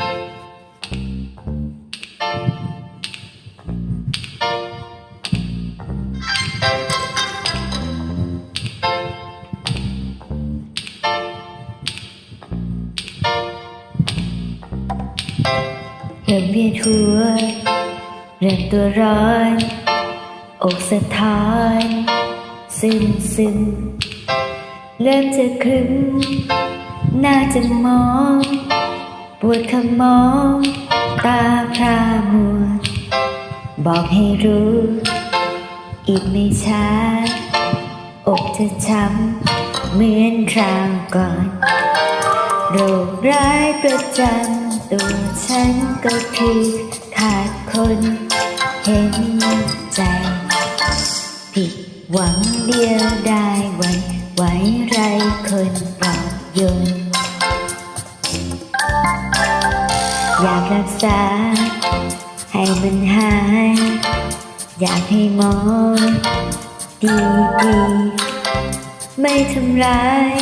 เริ่มเวียนหัวเริ่มตัวร้อนอกสะท้อนซึมซึม เริ่มจะครึ้มน้าจะมอง ปวดขมองตาพรามัว บอกให้รู้ อีกไม่ช้า อกจะช้ำเหมือนคราวก่อน โรคร้ายประจำตัวฉันก็คือขาดคนเห็นใจ ผิดหวังเดียวได้ไว้ไว้ไรคนปลอบโยน รักษา ให้มันหาย อยากให้หมอ ดีดีไม่ทำร้าย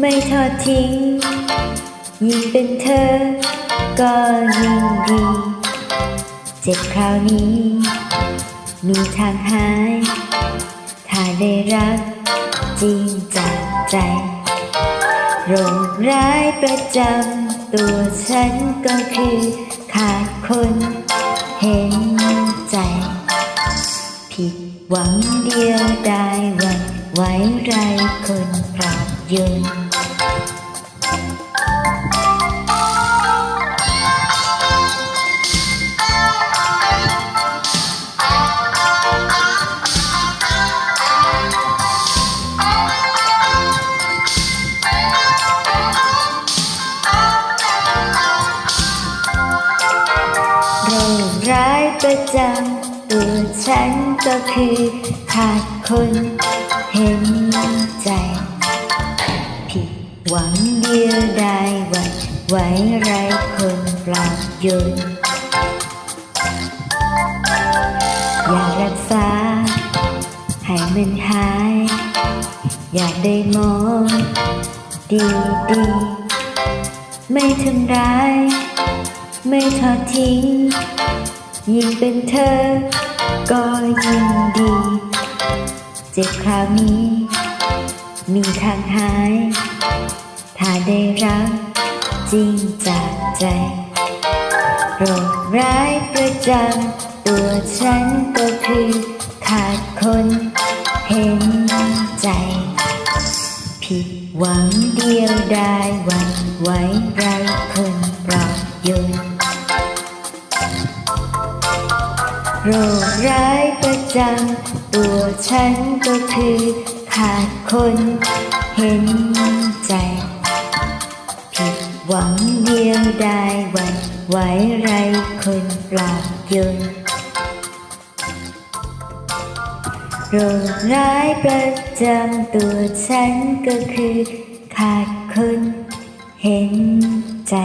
ไม่ทอดทิ้ง ยิ่งเป็นเธอ ก็ยิ่งดี เจ็บคราวนี้ มีทางหาย ถ้าได้รักจริงจากใจ โรคร้ายประจำตัวฉันก็คือขาดคนเห็นใจ ผิดหวังเดียวได้วันไว้ไรคนปราบโยน ประจำตัวฉันก็คือขาดคนเห็นใจ ผิดหวังเดียวได้หวันไว้ไรคนปลอบโยนอยากรักษา ให้มันหาย อยากได้หมอดีดีไม่ทำร้าย ไม่ทอดทิ้ง ยิ่งเป็นเธอ ก็ยิ่งดี เจ็บคราวนี้ มีทางหาย ถ้าได้รักจริงจากใจโรคร้ายประจำตัวฉันก็คือขาดคนเห็นใจ ผิดหวังเดียวได้วันไว้ไรคนปลอบโยน โรคร้ายประจำตัวฉันก็คือขาดคนเห็นใจ ผิดหวังเดียวได้หวันไวไรคนปลอบโยนโรคร้ายประจำตัวฉันก็คือขาดคนเห็นใจ